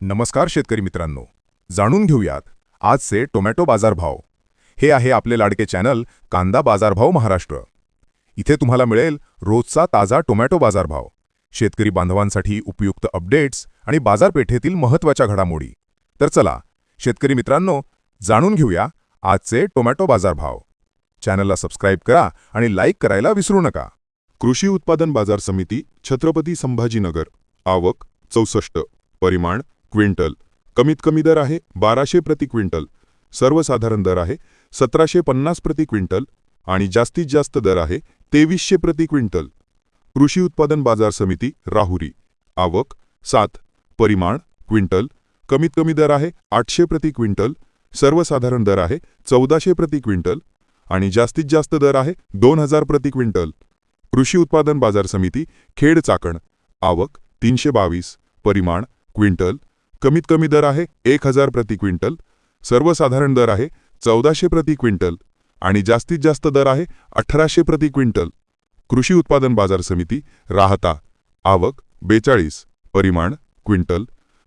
नमस्कार शेतकरी मित्रांनो. जाणून घेऊयात आजचे टोमॅटो बाजारभाव. हे आहे आपले लाडके चॅनल कांदा बाजारभाव महाराष्ट्र. इथे तुम्हाला मिळेल रोजचा ताजा टोमॅटो बाजारभाव. शेतकरी बांधवांसाठी उपयुक्त अपडेट्स आणि बाजारपेठेतील महत्त्वाच्या घडामोडी. तर चला शेतकरी मित्रांनो जाणून घेऊया आजचे टोमॅटो बाजारभाव. चॅनलला सबस्क्राईब करा आणि लाईक करायला विसरू नका. कृषी उत्पादन बाजार समिती छत्रपती संभाजीनगर. आवक चौसष्ट. परिमाण क्विंटल. कमीत कमी दर आहे बाराशे प्रति क्विंटल. सर्वसाधारण दर आहे सतराशे पन्नास प्रति क्विंटल आणि जास्तीत जास्त दर आहे तेवीसशे प्रति क्विंटल. कृषी उत्पादन बाजार समिती राहुरी. आवक सात. परिमाण क्विंटल. कमीत कमी दर आहे आठशे प्रति क्विंटल. सर्वसाधारण दर आहे चौदाशे प्रति क्विंटल आणि जास्तीत जास्त दर आहे दोन हजार प्रति क्विंटल. कृषी उत्पादन बाजार समिती खेड चाकण. आवक तीनशे बावीस. परिमाण क्विंटल. कमीत कमी दर आहे एक हजार प्रति क्विंटल सर्वसाधारण दर आहे चौदाशे प्रति क्विंटल आणि जास्तीत जास्त दर आहे अठराशे प्रति क्विंटल. कृषी उत्पादन बाजार समिती राहता आवक बेचाळीस परिमाण क्विंटल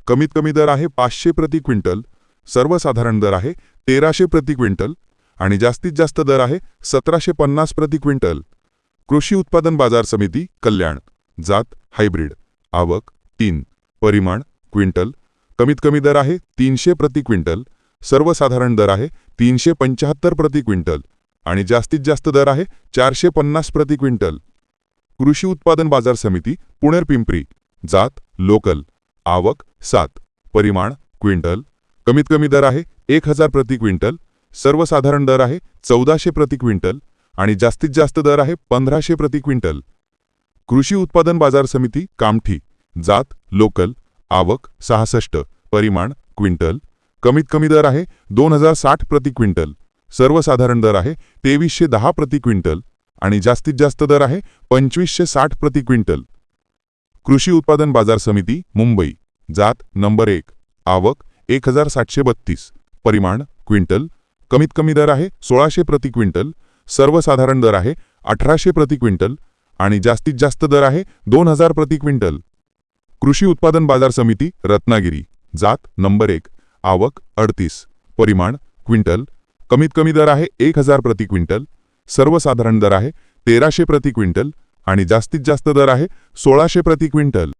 कमीत कमी दर आहे पाचशे प्रति क्विंटल सर्वसाधारण दर आहे तेराशे प्रति क्विंटल आणि जास्तीत जास्त दर आहे सतराशे पन्नास प्रति क्विंटल. कृषी उत्पादन बाजार समिती कल्याण जात हायब्रिड आवक तीन परिमाण क्विंटल कमीत कमी दर आहे तीनशे प्रति क्विंटल सर्वसाधारण दर आहे तीनशे पंच्याहत्तर प्रति क्विंटल आणि जास्तीत जास्त दर आहे चारशे पन्नास प्रति क्विंटल. कृषी उत्पादन बाजार समिती पुणेर पिंपरी. जात लोकल. आवक सात. परिमाण क्विंटल. कमीत कमी दर आहे एक हजार प्रति क्विंटल सर्वसाधारण दर आहे चौदाशे प्रति क्विंटल आणि जास्तीत जास्त दर आहे पंधराशे प्रति क्विंटल. कृषी उत्पादन बाजार समिती कामठी. जात लोकल. आवक सहासष्ट परिमाण क्विंटल. कमीत कमी दर आहे दोन हजार साठ प्रति क्विंटल. सर्वसाधारण दर आहे तेवीसशे दहा प्रति क्विंटल. आणि जास्तीत जास्त दर आहे पंचवीसशे साठ प्रति क्विंटल. कृषी उत्पादन बाजार समिती मुंबई. जात नंबर एक. आवक एक हजार सातशे बत्तीस. परिमाण क्विंटल. कमीत कमी दर आहे सोळाशे प्रति क्विंटल. सर्वसाधारण दर आहे अठराशे प्रति क्विंटल. आणि जास्तीत जास्त दर आहे दोन हजार प्रति क्विंटल. कृषी उत्पादन बाजार समिती रत्नागिरी. जात नंबर एक. आवक अडतीस. परिमाण क्विंटल. कमीत कमी दर आहे एक हजार प्रति क्विंटल. सर्वसाधारण दर आहे तेराशे प्रति क्विंटल आणि जास्तीत जास्त दर आहे सोळाशे प्रति क्विंटल.